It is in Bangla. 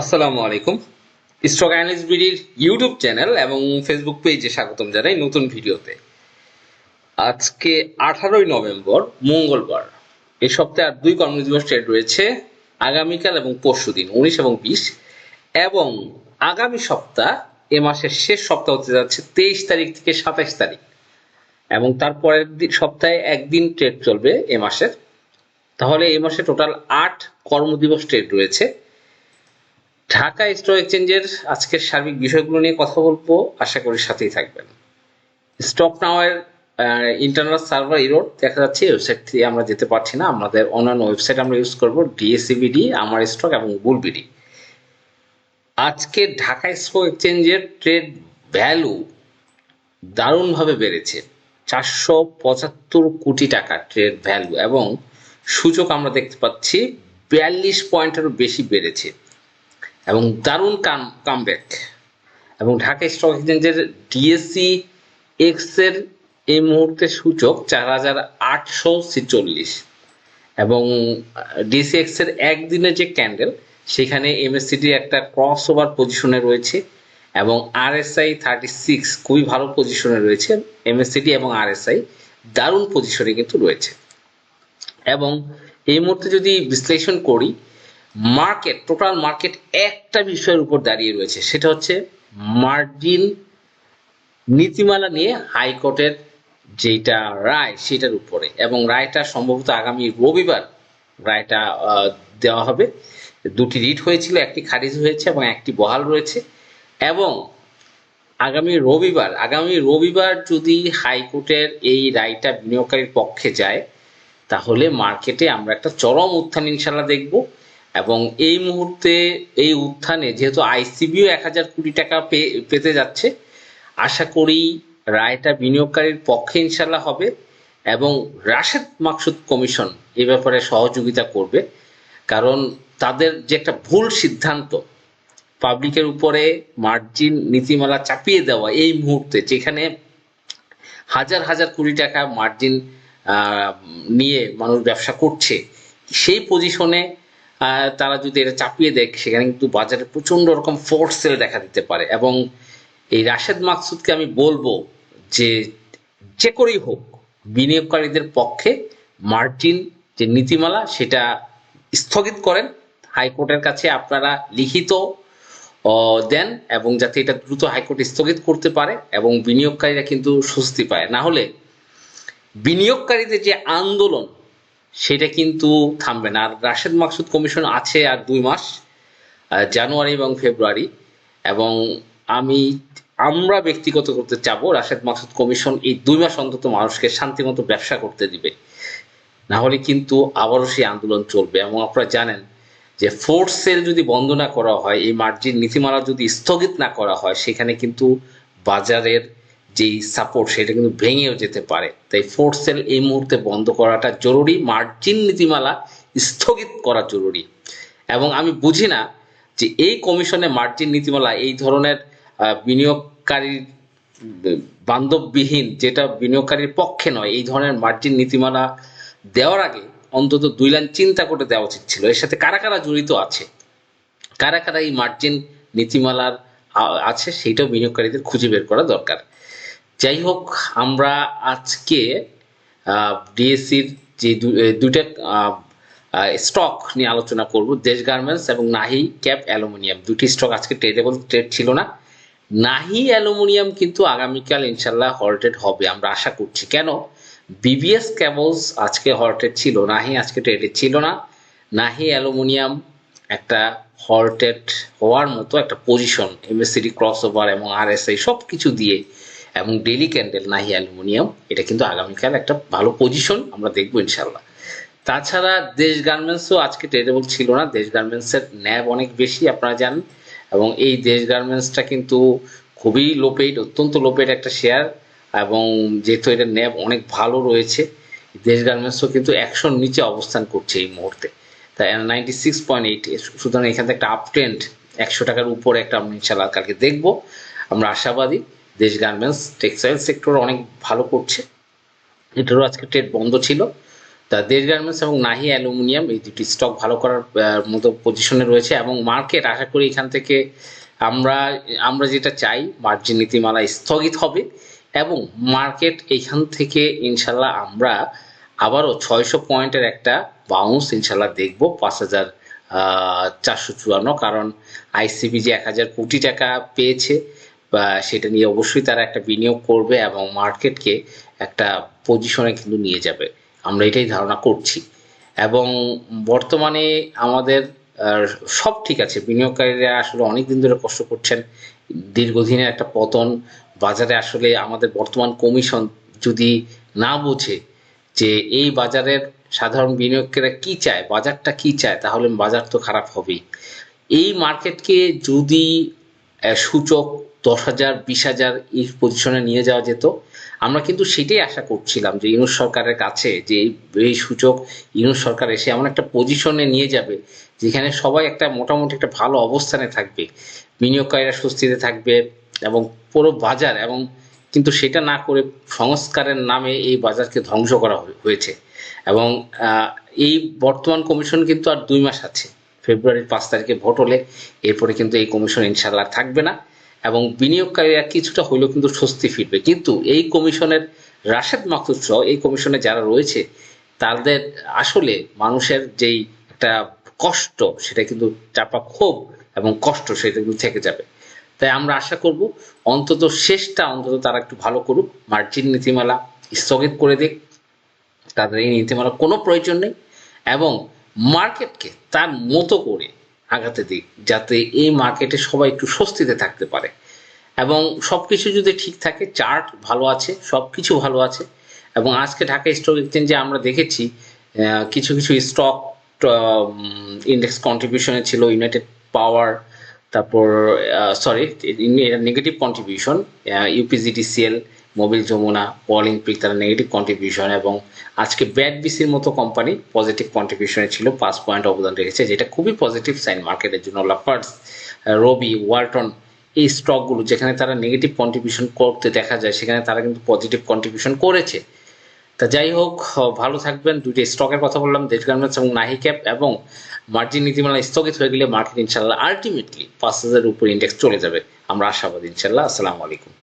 আসসালামু আলাইকুম। স্টক অ্যানালিস্ট বিডির ইউটিউব চ্যানেল এবং ফেসবুক পেজে স্বাগতম জানাই নতুন ভিডিওতে। আজকে আঠারোই নভেম্বর, মঙ্গলবার। এই সপ্তাহে আর দুই কর্মদিবস ট্রেড রয়েছে, আগামীকাল এবং পরশু দিন, উনিশ এবং বিশ। এবং আগামী সপ্তাহ, এ মাসের শেষ সপ্তাহ হতে যাচ্ছে তেইশ তারিখ থেকে সাতাইশ তারিখ। এবং তারপরের সপ্তাহে একদিন ট্রেড চলবে এ মাসের। তাহলে এ মাসে টোটাল আট কর্মদিবস ট্রেড রয়েছে। ঢাকা স্টক এক্সচেঞ্জের আজকের সার্বিক বিষয়গুলো নিয়ে কথা বলব। আশা করি সাথেই থাকবেন। স্টক নাওয়ের ইন্টারনাল সার্ভার ইরোড দেখা যাচ্ছে। ওয়েবসাইট থেকে আমরা যেতে পারছি না। আমাদের অন্যান্য ওয়েবসাইট আমরা ইউজ করব। ডিএসিবিডি আমার স্টক এবং বুলবিডি আজকে ঢাকা স্টক এক্সচেঞ্জের ট্রেড ভ্যালু দারুণভাবে বেড়েছে। চারশো পঁচাত্তর কোটি টাকা ট্রেড ভ্যালু এবং সূচক আমরা দেখতে পাচ্ছি, বিয়াল্লিশ পয়েন্টেরও বেশি বেড়েছে। এবং দারুণ কাম কামব্যাক এবং ঢাকা স্টক এক্সচেঞ্জের ডিএসসি এক্সের এই মুহূর্তে সূচক চার হাজার আটশো ছেচল্লিশ। এবং ডিএসসি এক্সের একদিনের যে ক্যান্ডেল সেখানে এমএসসিটির একটা ক্রস ওভার পজিশনে রয়েছে এবং আরএসআই থার্টি সিক্স খুবই ভালো পজিশনে রয়েছে। এমএসসিটি এবং আরএসআই দারুণ পজিশনে কিন্তু রয়েছে। এবং এই মুহূর্তে যদি বিশ্লেষণ করি মার্কেট টোটাল মার্কেট একটা বিষয়ের উপর দাঁড়িয়ে রয়েছে। সেটা হচ্ছে মার্জিন নীতিমালা নিয়ে হাইকোর্টের যেটা রায়, সেটার উপরে। এবং রায়টা সম্ভবত আগামী রবিবার রায়টা দেওয়া হবে। দুটি রিট হয়েছিল, একটি খারিজ হয়েছে এবং একটি বহাল রয়েছে। এবং আগামী রবিবার আগামী রবিবার যদি হাইকোর্টের এই রায়টা বিনিয়োগকারীর পক্ষে যায়, তাহলে মার্কেটে আমরা একটা চরম উত্থান ইনশাল্লাহ দেখব। এবং এই মুহূর্তে এই উত্থানে যেহেতু আইসিবিও এক হাজার কোটি টাকা পেতে যাচ্ছে, আশা করি রায়টা বিনিয়োগকারীর পক্ষে ইনশাল্লাহ হবে এবং রাশেদ মাকসুদ কমিশন এ ব্যাপারে সহযোগিতা করবে। কারণ তাদের যে একটা ভুল সিদ্ধান্ত, পাবলিকের উপরে মার্জিন নীতিমালা চাপিয়ে দেওয়া এই মুহূর্তে, যেখানে হাজার হাজার কোটি টাকা মার্জিন নিয়ে মানুষ ব্যবসা করছে, সেই পজিশনে তারা যদি এটা চাপিয়ে দেয়, সেখানে কিন্তু বাজারে প্রচণ্ড রকম ফোর্স সেল দেখা দিতে পারে। এবং এই রাশেদ মাকসুদকে আমি বলব যে যে করেই হোক, বিনিয়োগকারীদের পক্ষে মার্জিন যে নীতিমালা, সেটা স্থগিত করেন। হাইকোর্টের কাছে আপনারা লিখিত দেন এবং যাতে এটা দ্রুত হাইকোর্ট স্থগিত করতে পারে এবং বিনিয়োগকারীরা কিন্তু স্বস্তি পায়। না হলে বিনিয়োগকারীদের যে আন্দোলন সেটা কিন্তু থামবে না। আর রাশেদ মাকসুদ কমিশন আছে আর দুই মাস জানুয়ারি এবং ফেব্রুয়ারি। এবং আমি, আমরা ব্যক্তিগত করতে চাবো রাশেদ মাকসুদ কমিশন এই দুই মাস অন্তত মানুষকে শান্তিমতো ব্যবসা করতে দিবে। না হলে কিন্তু আবারও সেই আন্দোলন চলবে। এবং আপনারা জানেন যে ফোর্স সেল যদি বন্ধ না করা হয়, এই মার্জিন নীতিমালা যদি স্থগিত না করা হয়, সেখানে কিন্তু বাজারের যেই সাপোর্ট সেটা কিন্তু ভেঙেও যেতে পারে। তাই ফোর্স সেল এই মুহূর্তে বন্ধ করাটা জরুরি মার্জিন নীতিমালা স্থগিত করা জরুরি। এবং আমি বুঝি না যে এই কমিশনে মার্জিন নীতিমালা, এই ধরনের বিনিয়োগকারীর বান্ধববিহীন যেটা বিনিয়োগকারীর পক্ষে নয়, এই ধরনের মার্জিন নীতিমালা দেওয়ার আগে অন্তত দুই লাইন চিন্তা করে দেওয়া উচিত ছিল। এর সাথে কারা কারা জড়িত আছে? কারা কারা এই মার্জিন নীতিমালার আছে, সেইটাও বিনিয়োগকারীদের খুঁজে বের করা দরকার। যাই হোক আমরা আজকে ডিএসসির যে দু- এ, দুইটা স্টক নিয়ে আলোচনা করব দেশ গার্মেন্টস এবং নাহি ক্যাপ অ্যালুমিনিয়াম দুটি স্টক আজকে ট্রেডেবল ট্রেড ছিল না। নাহি অ্যালুমিনিয়াম কিন্তু আগামীকাল ইনশাল্লাহ হল্টেড হবে আমরা আশা করছি। কেন? বিবিএস ক্যাবলস আজকে হল্টেড ছিল নাহি আজকে ট্রেডেড ছিল না। নাহি অ্যালুমিনিয়াম একটা হল্টেড হওয়ার মতো একটা পজিশন এমএসসিডি ক্রস ওভার এবং আর আরএসআই সব কিছু দিয়ে এবং ডেলি ক্যান্ডেল নাহি অ্যালুমিনিয়াম এটা কিন্তু আগামীকাল একটা ভালো পজিশন আমরা দেখব ইনশাল্লাহ তাছাড়া দেশ গার্মেন্টসও আজকে ট্রেডেবল ছিল না, দেশ গার্মেন্টসের ন্যাব অনেক বেশি, আপনারা জানেন। এবং এই দেশ গার্মেন্টসটা কিন্তু খুবই লোপেড অত্যন্ত লোপেড একটা শেয়ার এবং যেহেতু এটা ন্যাব অনেক ভালো রয়েছে, দেশ গার্মেন্টসও কিন্তু একশোর নিচে অবস্থান করছে এই মুহূর্তে। তাই নাইনটি সিক্স পয়েন্ট এইট সুতরাং এখান থেকে একটা আপ ট্রেন্ড একশো টাকার উপরে একটা আমরা ইনশাল্লাহ কালকে দেখব। আমরা আশাবাদী দেশ গার্মেন্টস, টেক্সটাইল সেক্টর অনেক ভালো করছে। এটারও আজকে ট্রেড বন্ধ ছিল। তা দেশ গার্মেন্টস এবং নাহি অ্যালুমিনিয়াম এই দুটি স্টক ভালো করার মতো পজিশনে রয়েছে এবং মার্কেট আশা করি এখান থেকে আমরা আমরা যেটা চাই মার্জিন নীতিমালা স্থগিত হবে এবং মার্কেট এখান থেকে ইনশাল্লাহ আমরা আবারও ছয়শো পয়েন্টের একটা বাউন্স ইনশাল্লাহ দেখব পাঁচ হাজার চারশো চুয়ান্ন। কারণ আইসিবি যে এক হাজার কোটি টাকা পেয়েছে বা সেটা নিয়ে অবশ্যই তারা একটা বিনিয়োগ করবে এবং মার্কেটকে একটা পজিশনে কিন্তু নিয়ে যাবে। আমরা এটাই ধারণা করছি। এবং বর্তমানে আমাদের সব ঠিক আছে, বিনিয়োগকারীরা আসলে অনেক দিন ধরে কষ্ট করছেন। দীর্ঘদিনের একটা পতন, বাজারে আসলে আমাদের বর্তমান কমিশন যদি না বোঝে যে এই বাজারের সাধারণ বিনিয়োগকারীরা কি চায়, বাজারটা কি চায়, তাহলে বাজার তো খারাপ হবেই। এই মার্কেটকে যদি সূচক দশ হাজার, বিশ হাজার এই পজিশনে নিয়ে যাওয়া যেত। আমরা কিন্তু সেটাই আশা করছিলাম যে ইউনুস সরকারের কাছে যে এই- সূচক ইউনুস সরকার এসে এমন একটা পজিশনে নিয়ে যাবে, যেখানে সবাই একটা মোটামুটি একটা ভালো অবস্থানে থাকবে, বিনিয়োগকারীরা স্বস্তিতে থাকবে এবং পুরো বাজার এবং কিন্তু সেটা না করে সংস্কারের নামে এই বাজারকে ধ্বংস করা হয়েছে। এবং এই বর্তমান কমিশন কিন্তু আর দুই মাস আছে। ফেব্রুয়ারির পাঁচ তারিখে ভোট হলে এরপরে কিন্তু এই কমিশন ইনশাল্লাহ থাকবে না। এবং বিনিয়োগকারীরা কিছুটা হইলেও কিন্তু স্বস্তি ফিরবে। কিন্তু এই কমিশনের, রাশেদ মাকসুদ সহ এই কমিশনে যারা রয়েছে, তাদের আসলে মানুষের যেই একটা কষ্ট, সেটা কিন্তু চাপা ক্ষোভ এবং কষ্ট সেটা কিন্তু থেকে যাবে। তাই আমরা আশা করব, অন্তত শেষটা অন্তত তারা একটু ভালো করুক। মার্জিন নীতিমালা স্থগিত করে দিক। তাদের এই নীতিমালা কোনো প্রয়োজন নেই এবং মার্কেটকে তার মতো করে আগাতে দিক যাতে এই মার্কেটে সবাই একটু স্বস্তিতে থাকতে পারে। এবং সব কিছু যদি ঠিক থাকে চার্ট ভালো আছে সব কিছু ভালো আছে। এবং আজকে ঢাকা স্টক এক্সচেঞ্জে আমরা দেখেছি কিছু কিছু স্টক ইন্ডেক্স কন্ট্রিবিউশনে ছিল ইউনাইটেড পাওয়ার তারপর sorry negative contribution UPGDCL Mobil Jamuna polling পিক তারা নেগেটিভ কন্ট্রিবিউশন এবং আজকে ব্যাট বিসির মতো কোম্পানি পজিটিভ কন্ট্রিবিউশনে ছিল পাঁচ পয়েন্ট অবদান রেখেছে, যেটা খুবই পজিটিভ সাইন মার্কেটের জন্য। লাফার্স রবি ওয়ালটন এই স্টকগুলো যেখানে তারা নেগেটিভ কন্ট্রিবিউশন করতে দেখা যায়, সেখানে তারা কিন্তু পজিটিভ কন্ট্রিবিউশন করেছে। তা যাই হোক, ভালো থাকবেন। দুইটা স্টকের কথা বললাম দেশ গার্মেন্টস এবং নাহি ক্যাপ এবং মার্জিন নীতিমালা স্থগিত হয়ে গেলে মার্কেট ইনশাল্লাহ আলটিমেটলি পাঁচ হাজারের উপর ইন্ডেক্স চলে যাবে। আমরা আশাবাদী ইনশাল্লাহ আসসালামু আলাইকুম।